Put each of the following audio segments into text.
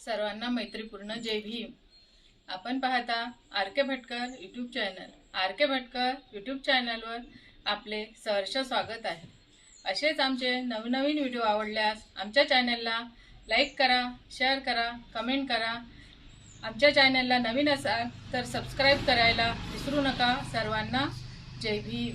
सर्वांना मैत्रीपूर्ण जय भीम. आपण पाहता R K Bhatkar YouTube channel R K Bhatkar YouTube चॅनलवर आपले सहर्ष स्वागत आहे. असेच आमचे नवनवीन व्हिडिओ आवडल्यास आमच्या चॅनलला लाईक करा शेअर करा कमेंट करा. आमच्या चॅनलला नवीन असाल तर सबस्क्राईब करायला विसरू नका. सर्वांना जय भीम.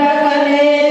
Abraham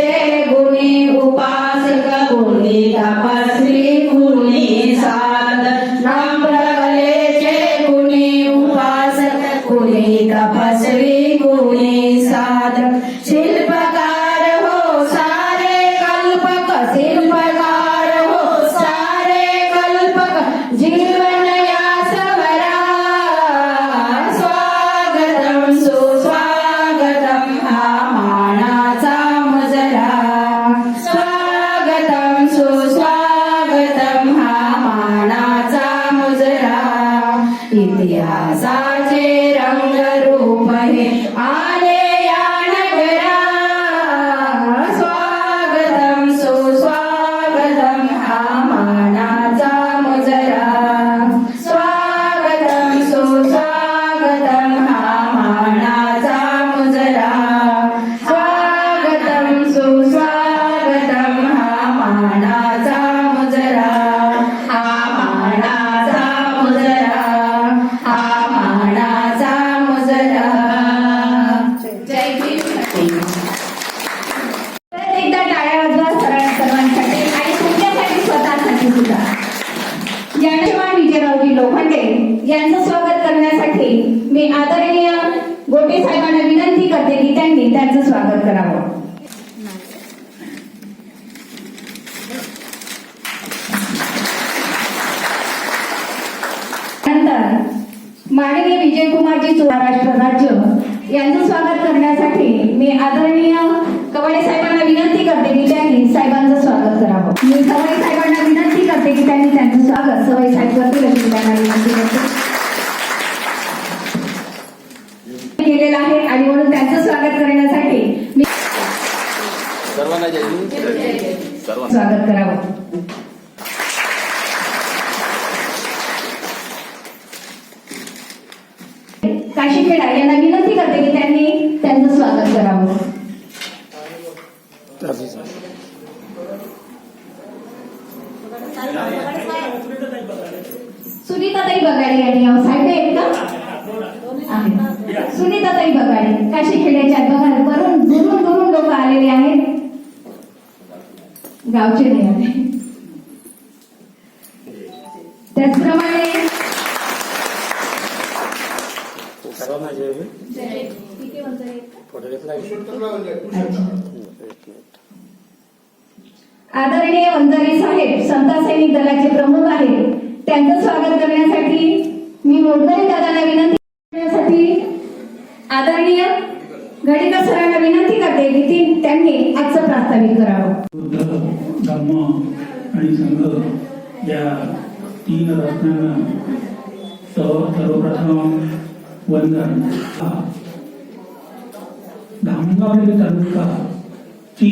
त्यांनी त्यांचं स्वागत सवय साईवरती रश्मितांना विनंती केलेलं आहे आणि म्हणून त्यांचं स्वागत करण्यासाठी मी सर्वांना स्वागत करावं. आदरणीय वंजारी साहेब संता सैनिक दलाचे प्रमुख आहेत. त्यांचं स्वागत करण्यासाठी मी मोडकरी दादाला विनंती करण्यासाठी आदरणीय गणिका सरांना विनंती करते. की त्यांनी आजचं प्रास्ताविक करावं. धर्म आणि संघ या तीन रत्नांना सर्वप्रथम वंदन. धामणगाव तालुका ती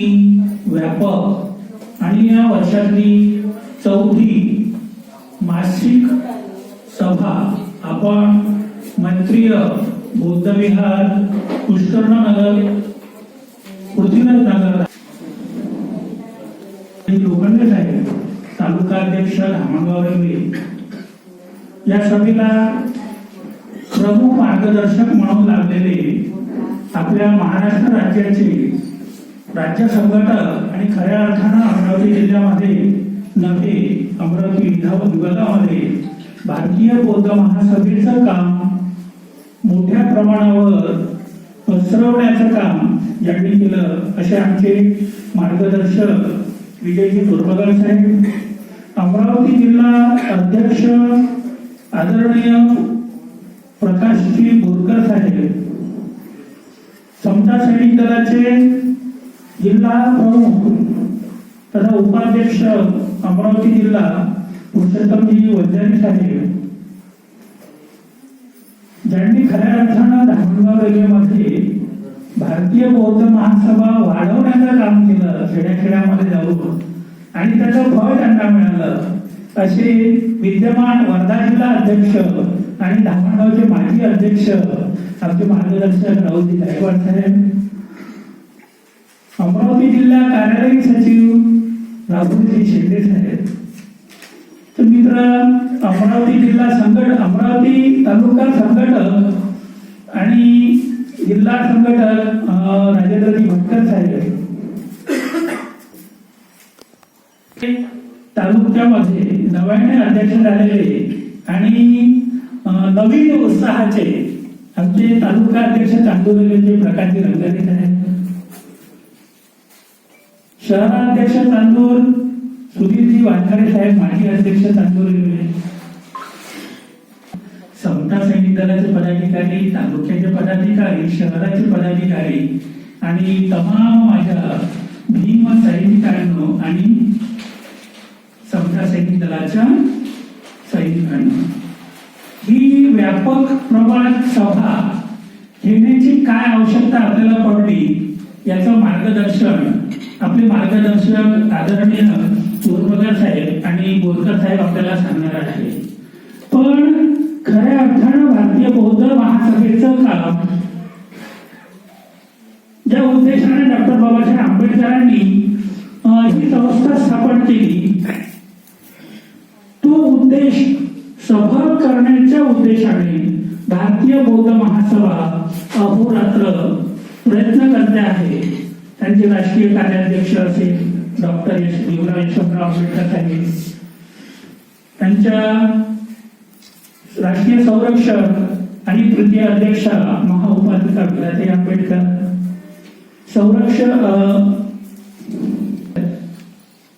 व्यापक आणि या वर्षातली चौथी मासिक सभा आपण मैत्रीय बौद्धविहार पुष्कर्णनगर पृथ्वीराज नगर लोखंड साहेब तालुका अध्यक्ष धामणगाव रेल्वे. या सभेला प्रमुख मार्गदर्शक म्हणून लागलेले आपल्या महाराष्ट्र राज्याचे राज्य संघटक आणि खऱ्या अर्थानं अमरावती जिल्ह्यामध्ये नव्हे अमरावती विभाग विभागामध्ये भारतीय बौद्ध महासभेचं काम मोठ्या प्रमाणावर पसरवण्याचं काम यांनी केलं असे आमचे मार्गदर्शक विजयजी दुर्बगर साहेब. अमरावती जिल्हा अध्यक्ष आदरणीय प्रकाशजी बोरकर साहेब. समता सैनिक दलाचे जिल्हा प्रमुख तथा उपाध्यक्ष अमरावती जिल्हा पुरुषोत्तमजी वैज्ञानिक साहेब ज्यांनी खऱ्या अर्थानं धामणगाव रेल्वेमध्ये भारतीय बौद्ध महासभा वाढवण्याचं काम केलं खेड्याखेड्यामध्ये जाऊन आणि त्याचं फळ त्यांना मिळालं असे विद्यमान वर्धा जिल्हा अध्यक्ष आणि धामणगावचे माजी अध्यक्ष आमचे मार्गदर्शक राहुलजी गायकवाड साहेब अमरावती जिल्हा कार्यालयीन सचिव राहुलजी शेंडे साहेब. तर मित्र अमरावती जिल्हा संघट अमरावती तालुका संघटक आणि जिल्हा संघटक राजेंद्रजी भटकर साहेब. तालुक्यामध्ये नव्याने अध्यक्ष झालेले आणि नवीन उत्साहाचे आमचे तालुका अध्यक्ष चांदोलीचे प्रकाशजी रंगारी साहेब. शहराध्यक्ष चांदूर सुधीरजी वानखरे साहेब माजी अध्यक्ष चांदूर रेल्वे समता सैनिक दलाचे पदाधिकारी तालुक्याचे पदाधिकारी शहराचे पदाधिकारी आणि तमाम माझ्या भीम सैनिकांनो आणि समता सैनिक दलाच्या सैनिकांना. व्यापक प्रमाणात सभा घेण्याची काय आवश्यकता आपल्याला पडली याचं मार्गदर्शन आपले मार्गदर्शक आदरणीय चोरबगर साहेब आणि बोरकर साहेब आपल्याला सांगणार आहे पण खऱ्या अर्थानं भारतीय बौद्ध महासभेचं काम ज्या उद्देशाने डॉक्टर बाबासाहेब आंबेडकरांनी ही संस्था स्थापन केली तो उद्देश सफल करण्याच्या उद्देशाने भारतीय बौद्ध महासभा अहोरात्र प्रयत्न करते आहे. त्यांचे राष्ट्रीय कार्याध्यक्ष असेल डॉक्टर यश भीमराव यशवंतराव आंबेडकर साहेब. त्यांच्या राष्ट्रीय संरक्षक आणि तृतीय अध्यक्ष महाउपाध्यक्ष विलासराव आंबेडकर. संरक्षक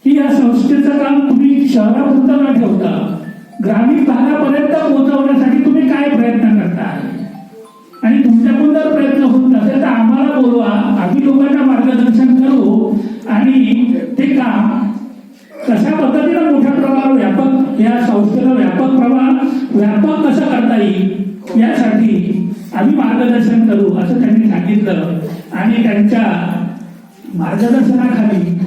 की या संस्थेचं काम तुम्ही शहरापुरता न ठेवता ग्रामीण भागापर्यंत पोहोचवण्यासाठी तुम्ही काय प्रयत्न करता? आणि तुमच्याकडून जर प्रयत्न होत नसेल तर आम्हाला बोलवा. आम्ही लोकांना मार्गदर्शन करू. आणि ते काम कशा पद्धतीनं मोठ्या प्रमाणावर व्यापक या संस्थेला व्यापक प्रमाण व्यापक कसं करता येईल? यासाठी आम्ही मार्गदर्शन करू असं त्यांनी सांगितलं. आणि त्यांच्या मार्गदर्शनाखाली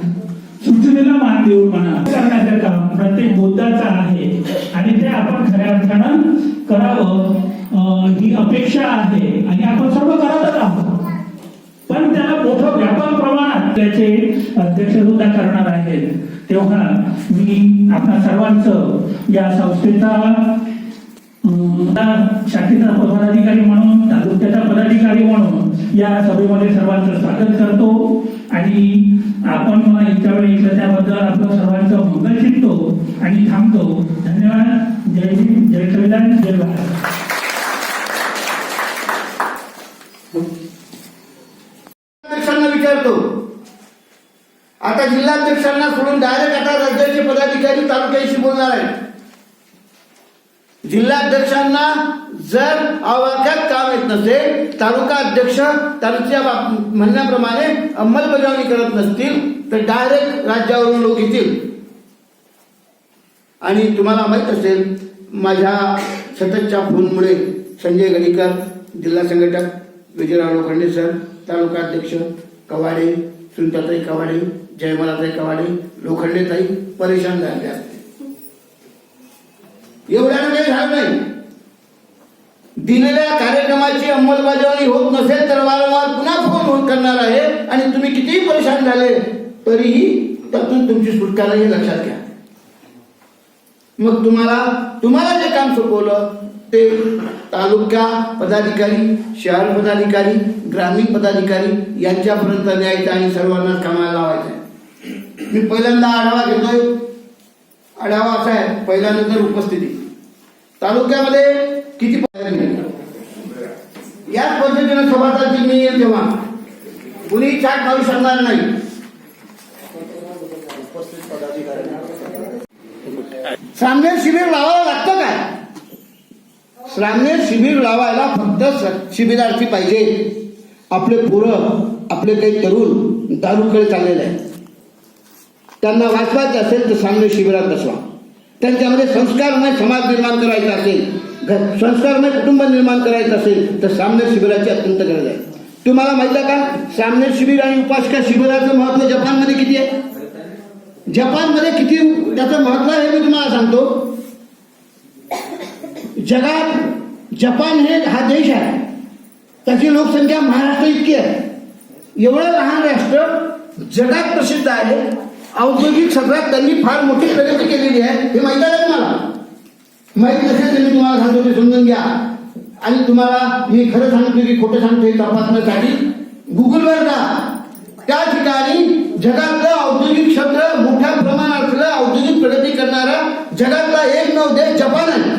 सूचनेला मान देऊन म्हणा. करण्याचं काम प्रत्येक बुद्धाचा आहे. आणि ते आपण खऱ्या अर्थानं करावं. ही अपेक्षा आहे. आणि आपण सर्व करतच आहोत. पण त्याला मोठं व्यापक प्रमाणात त्याचे अध्यक्ष सुद्धा करणार आहेत. तेव्हा मी आपल्या सर्वांचं या संस्थेचा शाखेचा पदाधिकारी म्हणून तालुक्याचा पदाधिकारी म्हणून या सभेमध्ये सर्वांचं स्वागत करतो. आणि आपण मला इतक्या वेळ इथलं त्याबद्दल आपलं सर्वांचं मंगल शिकतो आणि थांबतो. धन्यवाद. जय भीम जय संविधान जय भारत. विचारतो. आता जिल्हाध्यक्षांना सोडून डायरेक्ट आता राज्याचे पदाधिकारी तालुक्याशी बोलणार आहेत. जिल्हाध्यक्षांना जर अवाख्यात काम येत नसेल तालुका अध्यक्ष त्यांच्या बाब- म्हणण्याप्रमाणे अंमलबजावणी करत नसतील तर डायरेक्ट राज्यावरून लोक येतील. आणि तुम्हाला माहीत असेल माझ्या सततच्या फोनमुळे संजय गणिकर जिल्हा संघटक विजयराव लोखंडे सर तालुका अध्यक्ष कवाडे सुनताताई कवाडे जयमलाताई कवाडे लोखंडेताई परेशान झाले असते एवढ्यानं काही झालं नाही. दिलेल्या कार्यक्रमाची अंमलबजावणी होत नसेल तर वारंवार पुन्हा फोन होत करणार आहे आणि तुम्ही कितीही परेशान झाले तरीही त्यातून तुमची सुटका नाही हे लक्षात घ्या. मग तुम्हाला तुम्हाला जे काम सोपवलं ते तालुका पदाधिकारी शहर पदाधिकारी ग्रामीण पदाधिकारी यांच्यापर्यंत द्यायचं आणि सर्वांनाच कामाला लावायचं. मी पहिल्यांदा आढावा घेतोय. आढावा असा आहे पहिल्यानंतर उपस्थिती. तालुक्यामध्ये किती याच पद्धतीनं सभासदाची मी येईल तेव्हा. कुणी चाट मारू शकणार नाही. सामने शिबिर लावावं लागतं काय? सामने शिबिर लावायला फक्त स- शिबिरार्थी पाहिजे. आपले पोरं आपले काही तरुण दारूकडे चाललेले आहेत. त्यांना वाचवायचं असेल तर सामने शिबिरात बसवा. त्यांच्यामध्ये संस्कारमय समाज निर्माण करायचा असेल संस्कारमय कुटुंब निर्माण करायचं असेल तर सामने शिबिराची अत्यंत गरज आहे. तुम्हाला माहीत आहे का? सामने शिबिर आणि उपासका शिबिराचं महत्त्व जपानमध्ये किती आहे? जपानमध्ये किती त्याचं महत्त्व आहे मी तुम्हाला सांगतो. जगात जपान हे हा देश आहे. त्याची लोकसंख्या महाराष्ट्र इतकी आहे. एवढं लहान राष्ट्र जगात प्रसिद्ध आहे. औद्योगिक क्षेत्रात त्यांनी फार मोठी प्रगती केलेली आहे. हे माहिती आहे तुम्हाला? माहिती नसेल तर मी तुम्हाला सांगतो ते समजून घ्या. आणि तुम्हाला मी खरं सांगतो की खोटं सांगतो हे तपासण्यासाठी गुगलवर जा. त्या ठिकाणी जगातलं औद्योगिक क्षेत्र मोठ्या प्रमाणातलं औद्योगिक प्रगती करणारा जगातला एक नव देश जपान आहे.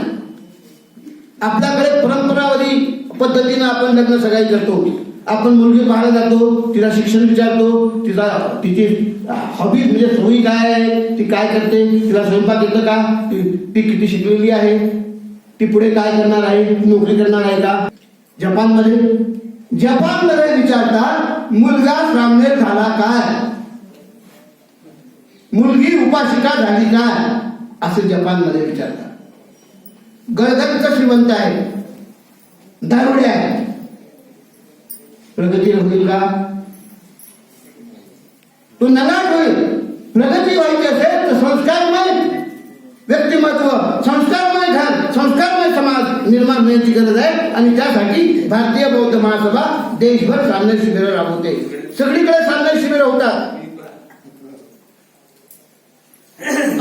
आपल्याकडे परंपरावादी पद्धतीनं आपण लग्न सगळ्या करतो. आपण मुलगी पाहायला जातो तिला शिक्षण विचारतो तिला तिची हॉबी म्हणजे सोयी काय आहे ती काय करते तिला स्वयंपाक येतं का ती ती किती शिकलेली आहे ती पुढे काय करणार आहे नोकरी करणार आहे का? जपानमध्ये जपानमध्ये विचारतात मुलगा सामने झाला काय? मुलगी उपासिका झाली काय? असं जपानमध्ये विचारतात. गळगंत श्रीमंत आहे दारुडे आहे. प्रगती होईल का तो नगाट होईल. प्रगती व्हायची असेल तर संस्कारमय व्यक्तिमत्व संस्कारमय घर संस्कारमय समाज निर्माण होण्याची गरज आहे. आणि त्यासाठी भारतीय बौद्ध महासभा देशभर सामने शिबिर राबवते. सगळीकडे सामने शिबिर होतात.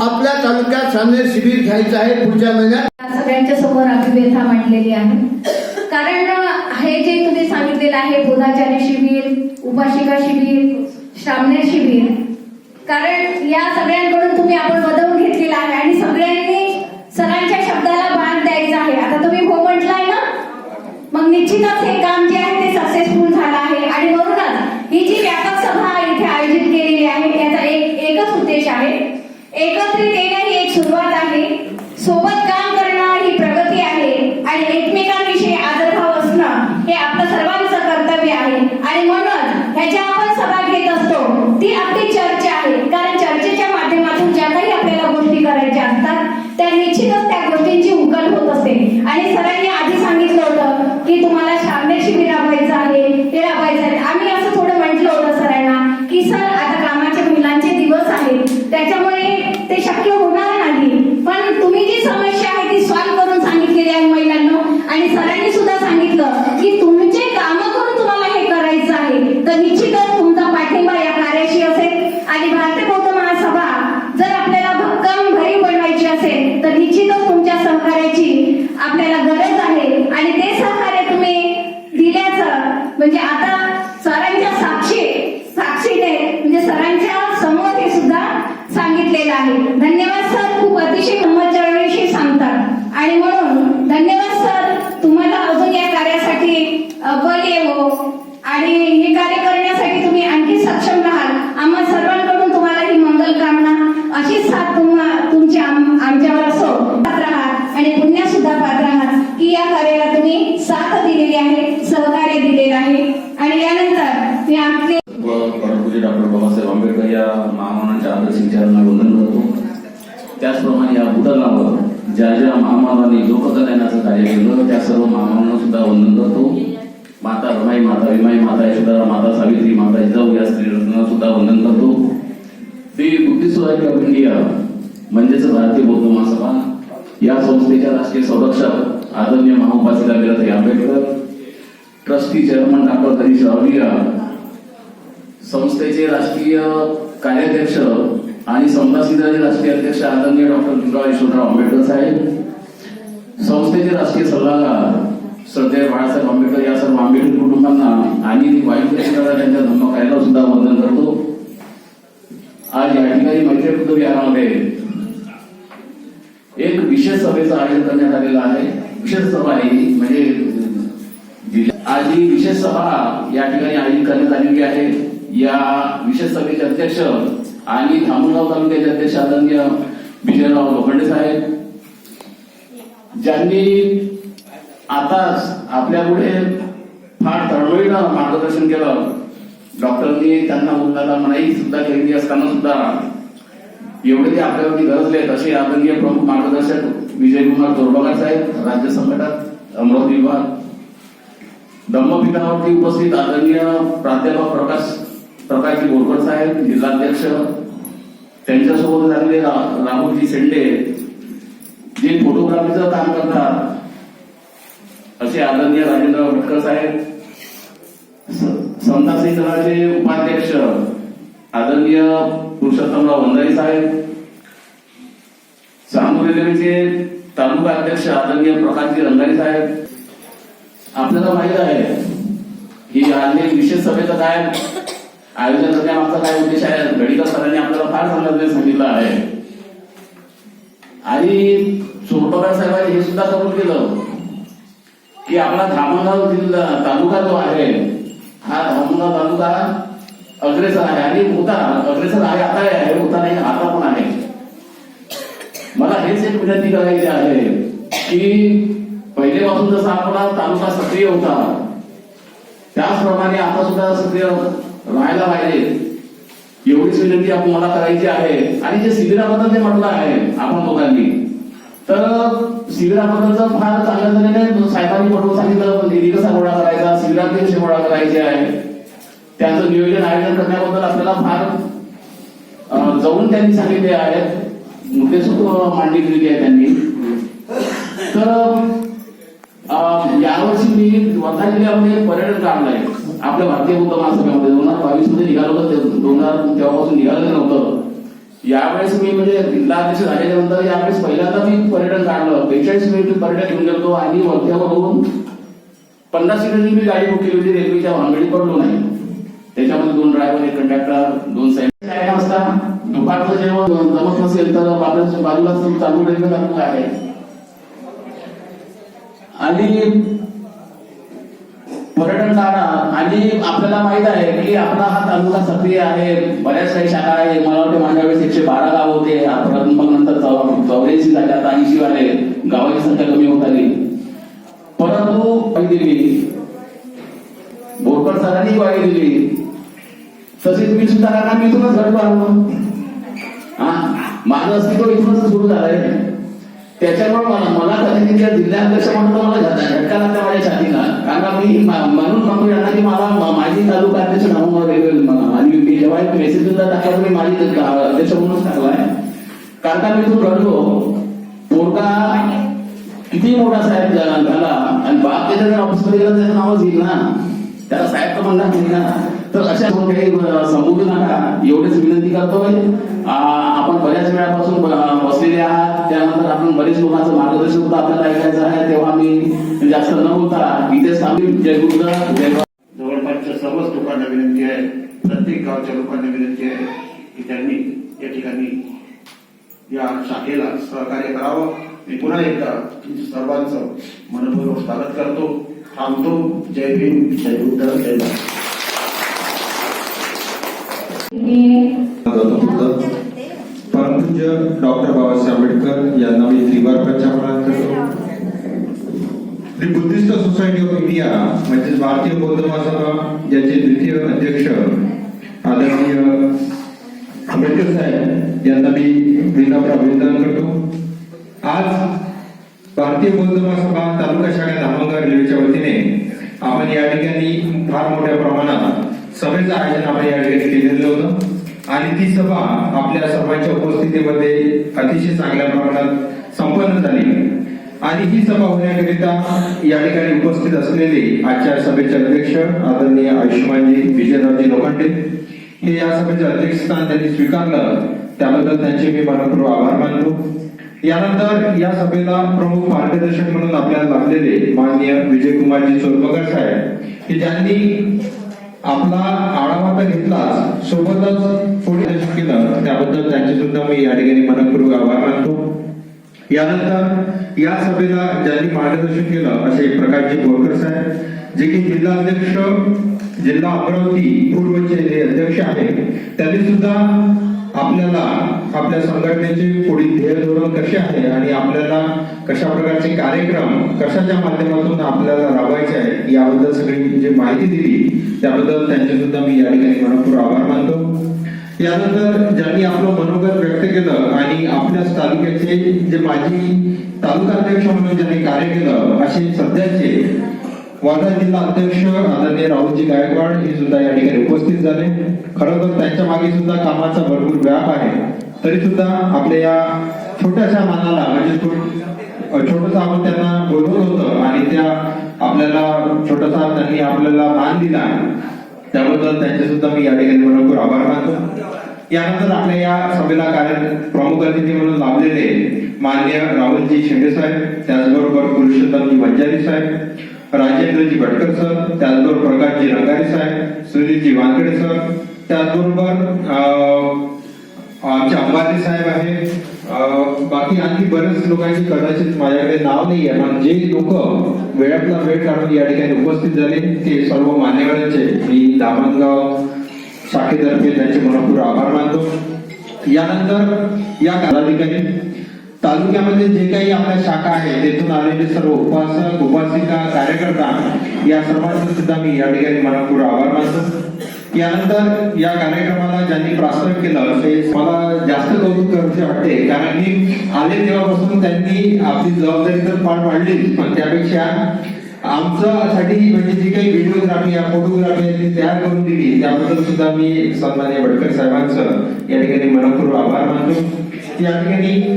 आपल्या तालुक्यात सामने शिबिर घ्यायचं आहे पुढच्या महिन्यात. सगळ्यांच्या समोर अभिव्यथा मांडलेली आहे. कारण सांगितलेलं आहे बोधाचार्य शिबिर उपाशिका शिबिर श्रामणे शिबिर. कारण या सगळ्यांकडून तुम्ही आपण बदलून घेतलेला आहे आणि सगळ्यांनी सरांच्या शब्दाला मान द्यायचा आहे. आता तुम्ही हो म्हटलाय ना? मग निश्चितच हे काम जे आहे ते सक्सेसफुल झालं आहे. आणि म्हणूनच ही जी व्यापक सभा इथे आयोजित केलेली आहे याचा एक एकच उद्देश आहे. एकत्रित येणं ही एक सुरुवात आहे. सोबत काम करणं ही प्रगती आहे आणि एकमेकांविषयी आदरभाव असणं हे आपलं सर्वांचं कर्तव्य आहे आणि म्हणून ह्याच्या आपण सभा घेत ही आपली चर्चा आहे. कारण चर्चेच्या माध्यमातून ज्या काही आपल्याला गोष्टी करायच्या असतात त्या निश्चितच त्या गोष्टींची उकल होत असते. आणि सरळ ఒకటేమో అడిగి आंबेडकर साहेब संस्थेचे राष्ट्रीय सल्लागार श्रद्धेय बाळासाहेब आंबेडकर या सर्व आंबेडकर कुटुंबांना आणि वायू क्षेत्राला त्यांच्या धर्मकार्याला सुद्धा वंदन करतो. आज या ठिकाणी मैत्री बुद्ध विहारामध्ये एक विशेष सभेचं आयोजन करण्यात आलेलं आहे. विशेष सभा आहे ही, म्हणजे आज ही विशेष सभा या ठिकाणी आयोजित करण्यात आलेली आहे. या विशेष सभेचे अध्यक्ष आणि धामणगाव तालुक्याचे अध्यक्ष आदरणीय विजयराव लोखंडे साहेब ज्यांनी आताच आपल्या पुढे फार तळमळीनं मार्गदर्शन केलं डॉक्टरांनी त्यांना उद्याला मनाई सुद्धा केलेली असताना सुद्धा एवढे ते आपल्यावरती गरजले तसे आदरणीय प्रमुख मार्गदर्शक विजयकुमार तोरबागर साहेब राज्य संघटक अमरावती विभाग धम्मपीठावरती उपस्थित आदरणीय प्राध्यापक प्रकाश प्रकाशजी बोरकर साहेब जिल्हाध्यक्ष त्यांच्यासोबत झालेले राहुलजी शेंडे जे फोटोग्राफीचं काम करतात. असे आदरणीय राजेंद्र भटकर साहेब स- समता उपाध्यक्ष आदरणीय पुरुषोत्तमराव वंजारी साहेब सांगू रेल्वेचे तालुका अध्यक्ष आदरणीय प्रकाशजी रंगारी साहेब. आपल्याला माहीत आहे ही आणली विशेष सभेचं काय आयोजन करण्यामागचा काय उद्देश आहे? गडीकर सरांनी आपल्याला फार चांगलं सांगितलं आहे. आणि चोरटोकार साहेबांनी हे सुद्धा कबूल केलं. की आपला धामणगाव जिल्हा तालुका जो आहे हा धामणगाव तालुका अग्रेसर आहे आणि होता अग्रेसर आहे आता आहे होता नाही आता पण आहे. मला हेच एक विनंती करायची आहे की पहिलेपासून जसा आपला तालुका सक्रिय होता त्याचप्रमाणे आता सुद्धा सक्रिय राहायला पाहिजे. एवढीच विनंती आपण मला करायची आहे. आणि जे शिबिराबद्दल जे म्हटलं आहे आपण दोघांनी तर शिबिराबद्दलचं फार चांगल्या तऱ्हेने साहेबांनी पटवून सांगितलं निधी कसा गोळा करायचा? शिबिरात कसे गोळा करायचे आहे? त्याचं नियोजन आयोजन करण्याबद्दल आपल्याला फार जाऊन त्यांनी सांगितले आहेत मुद्दे सुद्धा मांडणी केलेली आहे त्यांनी. तर यावर्षी मी वर्धा जिल्ह्यामध्ये पर्यटन काढलंय आपल्या भारतीय बुद्ध महासभेमध्ये दोन हजार बावीसमध्ये निघालो होतं. दोन हजार तेव्हापासून निघालेलं नव्हतं. यावेळेस मी म्हणजे जिल्हाध्यक्ष झाल्यानंतर यावेळेस पहिल्यांदा मी पर्यटन काढलं. बेचाळीस मिनिट पर्यटन घेऊन गेलो आणि वर्ध्यावरून पन्नास सीटरची मी गाडी बुक केली होती रेल्वेच्या भानगडी पडलो नाही. त्याच्यामध्ये दोन ड्रायव्हर एक कंडक्टर दोन साईड काय वाजता दुपारचं जेव्हा जमत नसेल तर बाजूला बाजूला चालू रेल्वे चालू आहे. आणि पर्यटन काढा आणि आपल्याला माहीत आहे की आपला हा तालुका सक्रिय आहे. बऱ्याच काही शाखा आहे. मला वाटतं माझ्या वेळेस एकशे बारा गाव होते. मग नंतर चौऱ्याऐंशी झाले. आता ऐंशी वाले गावाची संख्या कमी होत आली. परंतु दिली बोरकर सरांनी ग्वाही दिली. तसेच मी सुद्धा कारण मी इथूनच घडलो आलो हा? माझं अस्तित्व इथूनच सुरू झालंय. त्याच्यामुळे मला मला कधी त्या जिल्हाध्यक्ष म्हणून तर मला झटका झटका लागला माझ्या छातीला. कारण मी म्हणून म्हणतो यांना की मला माझी तालुका अध्यक्ष नाव मला वेगवेगळी मला आणि मी जेव्हा एक मेसेज सुद्धा टाकला तर मी माझी अध्यक्ष म्हणूनच टाकलाय. कारण का मी तो घडलो पोरगा किती मोठा साहेब झाला. आणि बाप त्याच्या जर ऑफिसमध्ये गेला त्याचं नावच येईल ना. त्याला साहेब तर म्हणणार नाही ना तर अशा काही संबोधू नका एवढीच विनंती करतोय. आपण बऱ्याच वेळापासून बसलेले आहात. त्यानंतर आपण बरेच लोकांचं मार्गदर्शन सुद्धा आपल्याला ऐकायचं आहे. तेव्हा मी जास्त न होता इथे थांबी जय गुरुदा जय जवळपासच्या सर्वच लोकांना विनंती आहे. प्रत्येक गावच्या लोकांना विनंती आहे की त्यांनी या ठिकाणी या शाखेला सहकार्य करावं. मी पुन्हा एकदा तुमच्या सर्वांचं मनपूर्वक स्वागत करतो. थांबतो. जय भीम जय बुद्ध जय परमपूज्य डॉक्टर बाबासाहेब आंबेडकर यांना मी त्रिवार प्रचार करतो. The Buddhist society of India म्हणजेच भारतीय बौद्ध महासभा याचे द्वितीय अध्यक्ष आदरणीय आंबेडकर साहेब यांना मी विनम्र अभिनंदन करतो. आज भारतीय बौद्ध महासभा तालुका शाखा धामणगाव रेल्वेच्या वतीने आपण या ठिकाणी फार मोठ्या प्रमाणात सभेचं आयोजन आपण या ठिकाणी केलेलं होतं. आणि ती सभा आपल्या सर्वांच्या उपस्थितीमध्ये अतिशय चांगल्या प्रमाणात संपन्न झाली. आणि ही सभा होण्याकरिता या ठिकाणी उपस्थित असलेले आजच्या सभेचे अध्यक्ष आदरणीय आयुष्यमानजी विजयरावजी लोखंडे हे या सभेचे अध्यक्षस्थान त्यांनी स्वीकारलं. त्याबद्दल त्यांचे मी मनपूर्वक आभार मानतो. यानंतर या सभेला प्रमुख मार्गदर्शक म्हणून आपल्याला लाभलेले माननीय विजयकुमारजी चोरबगर साहेब की ज्यांनी आपला आढावा तर घेतलाच सोबतच पुढे केलं त्याबद्दल त्यांचे सुद्धा मी या ठिकाणी मनपूर्वक आभार मानतो. यानंतर या सभेला ज्यांनी मार्गदर्शन केलं असे प्रकाशजी बोरकर साहेब जे की जिल्हा अध्यक्ष जिल्हा अमरावती पूर्वचे जे अध्यक्ष आहेत त्यांनी सुद्धा आपल्या संघटनेचे पुढील ध्येय धोरण कसे आहे आणि आपल्याला कशा प्रकारचे कार्यक्रम कशाच्या माध्यमातून आपल्याला राबवायचे आहे याबद्दल सगळी जे माहिती दिली त्याबद्दल त्यांचे सुद्धा मी या ठिकाणी मनपूर आभार मानतो. यानंतर ज्यांनी आपलं मनोगत व्यक्त केलं आणि आपल्याच तालुक्याचे जे माजी तालुका अध्यक्ष म्हणून ज्यांनी कार्य केलं असे सध्याचे वादा जिल्हा अध्यक्ष आदरणीय राहुलजी गायकवाड हे सुद्धा या ठिकाणी उपस्थित झाले. खरं तर त्यांच्या मागे सुद्धा कामाचा भरपूर व्याप आहे. तरी सुद्धा आपल्या या छोट्याशा मानाला म्हणजे छोटस छोटंसं आपण त्यांना बोलवलं होतं आणि त्या आपल्याला छोटासा त्यांनी आपल्याला मान दिला त्याबद्दल त्यांचे सुद्धा मी या ठिकाणी भरपूर आभार मानतो. यानंतर आपल्या या सभेला कार्य प्रमुख अतिथी म्हणून लाभलेले मान्य राहुलजी शिंदे साहेब त्याचबरोबर पुरुषोत्तमजी वंजारी साहेब राजेंद्रजी भटकर सर त्याचबरोबर प्रकाशजी रंगारी साहेब सुनीलजी वानकडे सर त्याचबरोबर अं, आमचे अंबाजी साहेब आहेत. बाकी आणखी बरेच लोकांची कदाचित माझ्याकडे नाव नाही आहे पण जे लोक वेळातला वेळ काढून या ठिकाणी उपस्थित झाले ते सर्व मान्यवरांचे मी दामणगाव शाखेतर्फे त्यांचे मनपूर आभार मानतो. यानंतर या कालाधिकारी तालुक्यामध्ये जे काही आपल्या शाखा आहे तेथून आलेले सर्व उपासक उपासिका कार्यकर्ता या सर्वांचा सुद्धा मी या ठिकाणी मनपूर आभार मानतो. यानंतर या कार्यक्रमाला ज्यांनी प्रास्ताविक केलं ते म्हणजे मला जास्त कौतुक करायचे वाटते कारण की आले तेव्हापासून त्यांनी आपली जबाबदारी तर पार पाडली पण त्यापेक्षा आमच्यासाठी म्हणजे जी काही व्हिडिओग्राफी या फोटोग्राफी आहे ती तयार करून दिली त्याबद्दल सुद्धा मी सन्मान्य भटकर साहेबांचं या ठिकाणी मनपूर्वक आभार मानतो. या ठिकाणी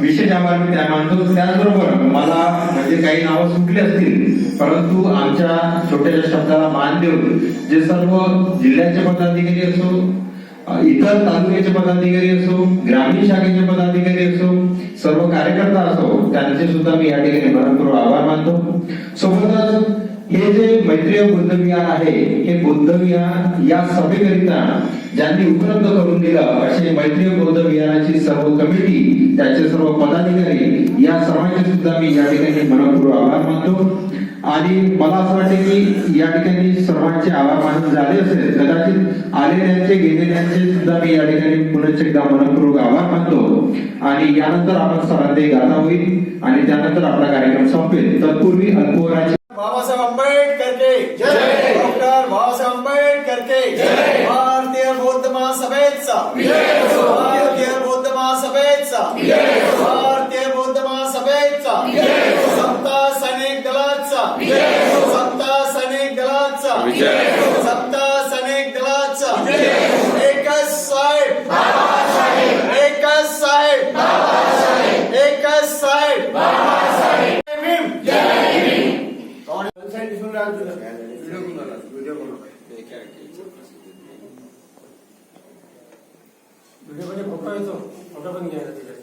विशेष आभार मी त्या मानतो त्याचबरोबर मला म्हणजे काही नावं सुटली असतील परंतु आमच्या छोट्याशा शब्दाला मान देऊन जे सर्व जिल्ह्याचे पदाधिकारी असो इतर तालुक्याचे पदाधिकारी असो ग्रामीण शाखेचे पदाधिकारी असो सर्व कार्यकर्ता असो त्यांचे सुद्धा मी या ठिकाणी भरपूर आभार मानतो. सोबतच हे जे मैत्रीय बुद्धविहार आहे हे बुद्धविहार या सभेकरिता ज्यांनी उपलब्ध करून दिलं असे मैत्रीय बौद्ध विहाराची सर्व कमिटी त्याचे सर्व पदाधिकारी या सर्वांचे सुद्धा मी या ठिकाणी मनपूर्वक आभार मानतो. आणि मला असं वाटते की या ठिकाणी सर्वांचे आभार मानून झाले असेल कदाचित आलेल्यांचे गेलेल्यांचे सुद्धा मी या ठिकाणी पुनश्च एकदा मनपूर्वक आभार मानतो. आणि यानंतर आपण सरांते गाथा होईल. आणि त्यानंतर आपला कार्यक्रम संपेल. तत्पूर्वी अल्पवराची बाबासाहेब आंबेडकर के जय डॉक्टर बाबासाहेब आंबेडकर के. जय. भारतीय बौद्ध महासभेचा भारतीय बौद्ध महासभेचा भारतीय बौद्ध महासभेचा सत्ता सैनिक दलाचा सत्ता सैनिक दलाचा सत्ता सैनिक दलाचा एकच साहेब एकच साहेब एकच साहेब जय भीम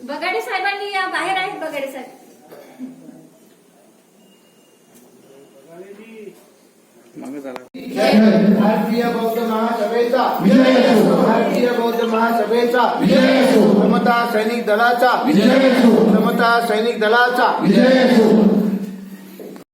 बगाडे साहेबांनी या बाहेर आहेत बगाडे साहेब. भारतीय बौद्ध महासभेचा भारतीय बौद्ध महासभेचा समता सैनिक दलाचा समता सैनिक दलाचा